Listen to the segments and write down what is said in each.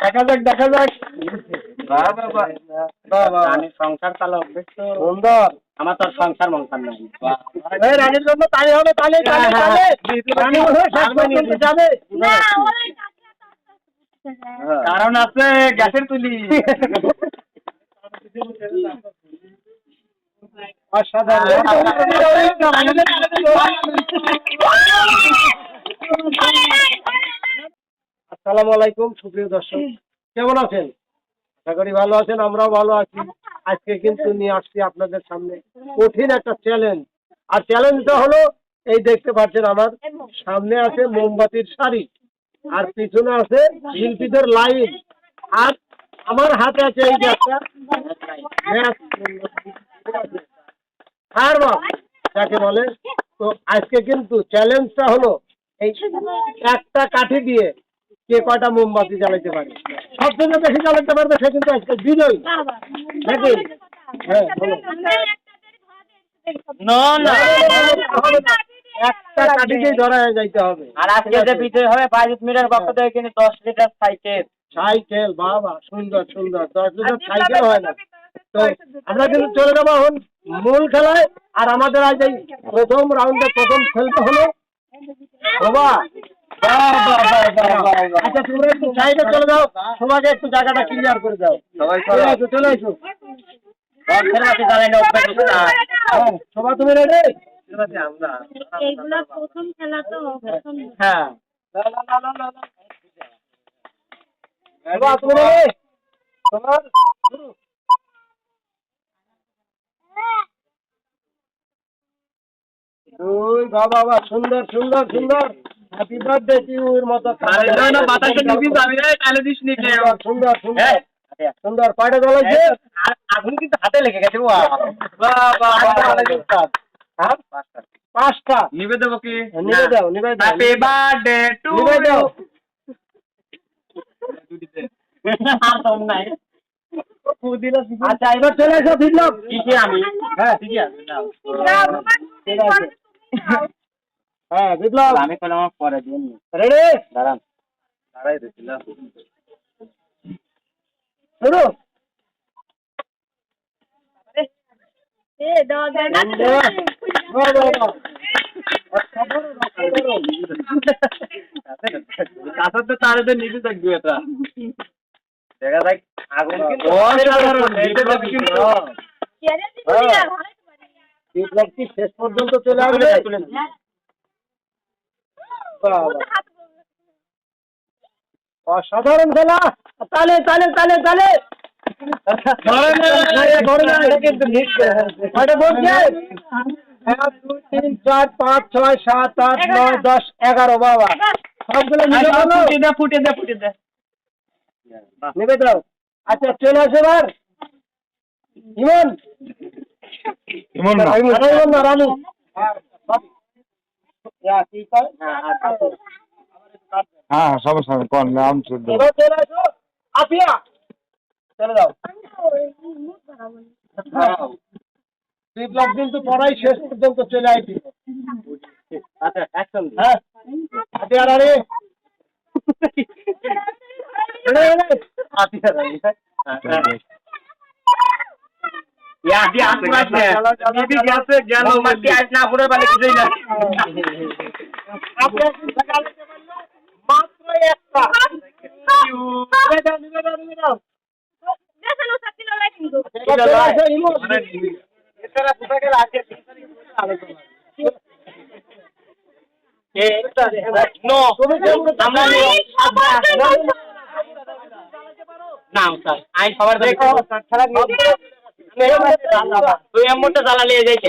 দেখা যাক দেখা যাক। আমি সংসার চালা অভ্যেস তো। সুন্দর। আমার তো আর সংসার মংসার নাই। এই রানীর জন্য তাই হবে তালে হ্যাঁ, হ্যাঁ। হয়। যাবে। কারণ আছে গ্যাসের তুলি। আসসালামু আলাইকুম, সুপ্রিয় দর্শক। কেমন আছেন? আশা করি ভালো আছেন, আমরাও ভালো আছি। আজকে কিন্তু নিয়ে আসছি আপনাদের সামনে কঠিন একটা চ্যালেঞ্জ আর চ্যালেঞ্জটা হলো, এই দেখতে পাচ্ছেন আমার, সামনে আছে মোমবাতির শাড়ি, আর পিছনে আছে শিল্পীদের লাইন। আর আমার হাতে আছে এই যে একটা যাকে বলে, তো আজকে কিন্তু চ্যালেঞ্জটা হলো, এই একটা কাঠি দিয়ে কে কয়টা মোমবাতি জ্বালাইতে পারে? সবথেকে বেশি জ্বালাতে পারবে সে কিন্তু আজকে বিজয়ী। নাকি? হ্যাঁ, বলো। না না। একটা কাঠিতেই ধরা যাইতে হবে। আর আজকে যে বিজয় হবে বাইশ মিটার পক্ষ থেকে কিন্তু দশ লিটার সাইকেল। সাইকেল বাবা সুন্দর সুন্দর। দশ লিটার সাইকেল হয় না। তো আমরা কিন্তু চলে যাব এখন মূল খেলায়। আর আমাদের আজ এই প্রথম রাউন্ডে প্রথম খেলতে হলো বাবা আচ্ছা তোমরা একটু সাইডে চলে যাও তোমাকে একটু জায়গাটা ক্লিয়ার করে দাও সবাই চলে আসো চলে আসো সবাই তুমি রেডি দুই বাবা, সুন্দর সুন্দর সুন্দর। হ্যাপি বার্থডে ইউর মতো সুন্দর সুন্দর সুন্দর। হ্যাঁ। সুন্দর কয়টা জ্বলাইছে। আগুন কিন্তু হাতে লেগে গেছে বাহ। বাহ বাহ হ্যাঁ? পাঁচটা। নিবে দেবো কি? নিবে দাও নিবে দাও হ্যাপি বার্থডে টু নিবে দাও। আচ্ছা এবার চলে এসো কিসে আমি হ্যাঁ। ঠিকই আছে। হ্যাঁ বিপ্লব। আমি আমার পরে দিন রেডি দাঁড়ান। দাঁড়াই শুরু। দেখা যাক আগুন কিন্তু। শেষ পর্যন্ত চলে আসবে? বাহ। অসাধারণ খেলা তালে তালে তালে তালে? এক, দুই, তিন, চার, পাঁচ, ছয়, সাত, আট, নয়, দশ, এগারো, বাবা। সবগুলো ফুটে দে ফুটে দে ফুটে দে নেবে দাও। আচ্ছা, চলে আসো এবার। ইমন। ইমন না। রানী, ইমন না, রানী। ইয়া, কি কয়? হ্যাঁ সবার সঙ্গে কোন নাম শুদ্ধ। এবার চলে যাও। বিপ্লব কিন্তু পড়াই শেষ পর্যন্ত চলে আসি আচ্ছা অ্যাকশন হ্যাঁ। আফিয়া রানী। Ready, ready? আচ্ছা ইয়া দি আসবাস নে বিবি গেছে জ্ঞান মাটি আজ না পুরো বালে কিছুই না। মাত্র একটা। নো আমরা না স্যার আই সবার দেখো তুই এমনটা জ্বালা নিয়ে বাহ।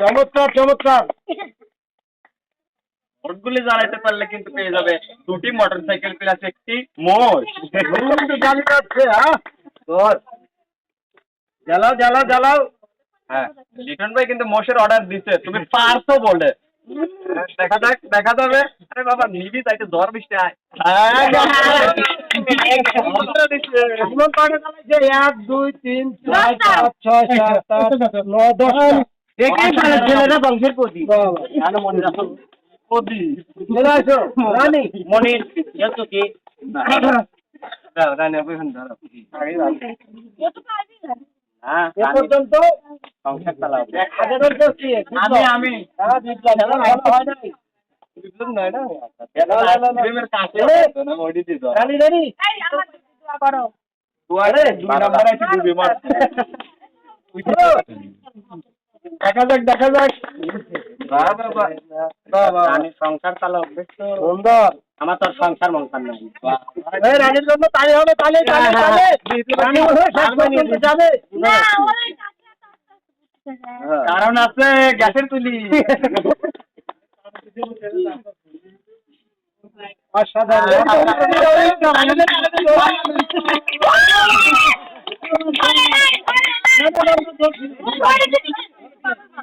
চমৎকার চমৎকার মোটরগুলি জ্বালাইতে পারলে কিন্তু পেয়ে যাবে দুটি মোটরসাইকেল প্লাস একটি মোষ। জানি যাচ্ছে হ্যাঁ জ্বালাও জ্বালাও জ্বালাও। হ্যাঁ লিটন ভাই কিন্তু মোষের অর্ডার দিছে তুমি পারছ বলে। দেখা যাক দেখা যাবে। আরে বাবা নিবি তাই তো জ্বর বৃষ্টি আয়? এক দুই তিন চার পাঁচ ছয় সাত আট নয় দশ দেখেই ছেলেরা বংশের প্রতি মনে রাখো রানী। মনির যত কি রানী ধরো হ্যাঁ পর্যন্ত সংসার চালাও আমি আমি। হ্যাঁ, বিপ্লব, হয় নয় না? রানী রানী। দেখা যাক দেখা যাক আমি সংসার তো সুন্দর আমার তো সংসার মংসার নাই রানীর জন্য তালি হবে তালি তালি হ্যাঁ, তালি হ্যাঁ। রানী মনে হয় শেষ পর্যন্ত যাবে না ওই কাকে তো আস্তে আস্তে বুঝতে যায় কারণ আছে গ্যাসের তুলি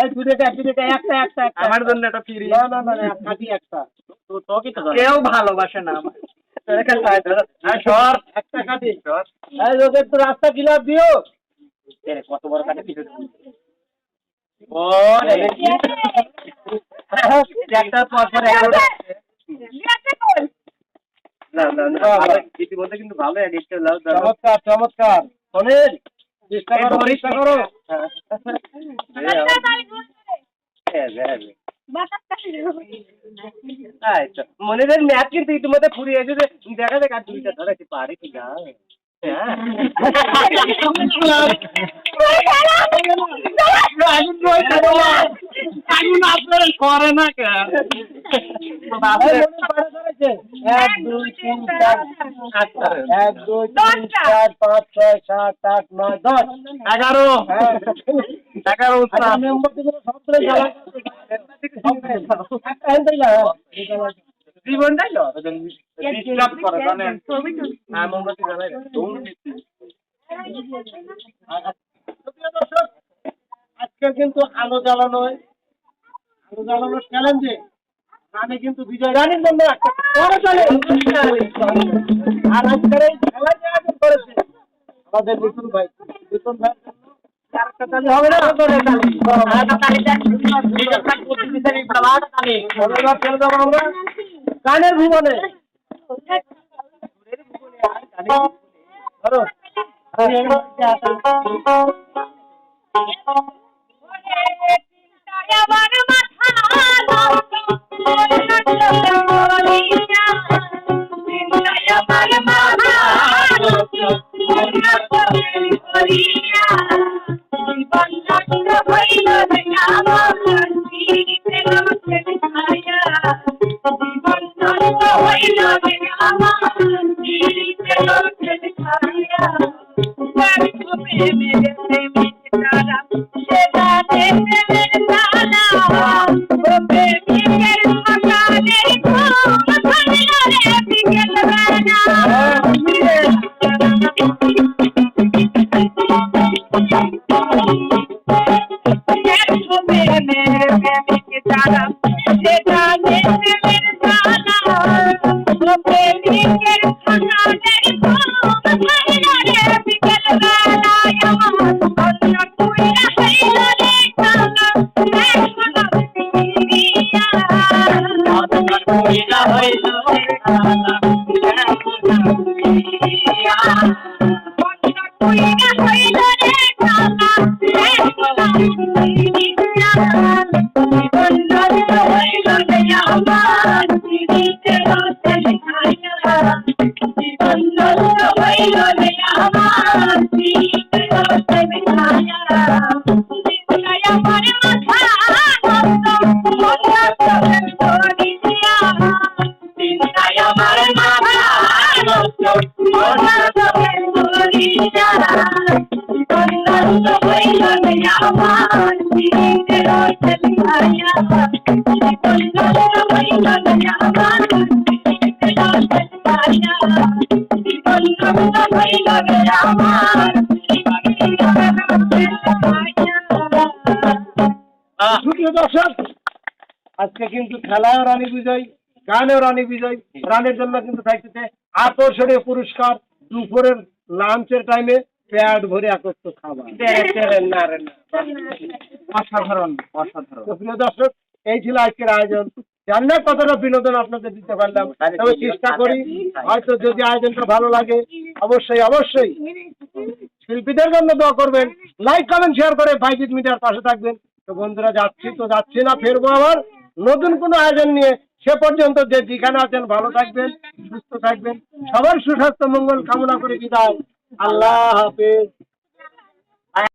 এই দুটো দুটো একটা একটা একটা। আমার জন্য এটা ফ্রি না না না না, কাটি একটা। কেউ ভালোবাসে না আমার একটা কাটি এই লোকের তো রাস্তা ক্লিয়ার দিও। কত বড় কাটে পিছু ও একটা পর পর না না না ভালো, ইতিমধ্যে কিন্তু ভালো এডিট করলাম চমৎকার চমৎকার। শোনেন চেষ্টা করো চেষ্টা করো। আচ্ছা মনিরের ম্যাচ কিন্তু ইতিমধ্যে ফুরিয়ে এসেছে। দেখা যাক আর দুইটা ধরেছি পারে কি না? করে? এক দুই তিন চার এক দুই তিন চার পাঁচ ছয় সাত আট নয় দশ এগারো হ্যাঁ। এগারো আচ্ছা, সব করে জ্বালা একটা হেনতেই লাগা। জীবনটাই আজকে কিন্তু আলো জ্বালানো আলো জ্বালানোর চ্যালেঞ্জে আমি কিন্তু বিজয় রানীর জন্য একটা আর আজকের এই করেছে, আমাদের মিঠুন ভাই। মিঠুন ভাই আরেকটা তালি হবে না ধন্যবাদ ছেড়ে দেবো আমরা গানের ভুবনে ধরো আমার never আজকে কিন্তু খেলায় রানী বিজয়, গানেও রানী বিজয়। রানের জন্য কিন্তু থাকতেছে আকর্ষণীয় পুরস্কার দুপুরের লাঞ্চের টাইমে প্যাড ভরে একত্র খাবার। অসাধারণ অসাধারণ। প্রিয় দর্শক এই ছিল আজকের আয়োজন। জানি না কতটা বিনোদন আপনাদের দিতে পারলাম তবে চেষ্টা করি হয়তো যদি আয়োজনটা ভালো লাগে অবশ্যই অবশ্যই। শিল্পীদের জন্য দোয়া করবেন লাইক কমেন্ট শেয়ার করে বাইজিৎ মিডিয়ার পাশে থাকবেন। তো বন্ধুরা যাচ্ছি তো যাচ্ছি না ফেরবো আবার নতুন কোনো আয়োজন নিয়ে। সে পর্যন্ত যে যেখানে আছেন ভালো থাকবেন, সুস্থ থাকবেন। সবার সুস্বাস্থ্য, মঙ্গল কামনা করে বিদায়। আল্লাহ হাফেজ।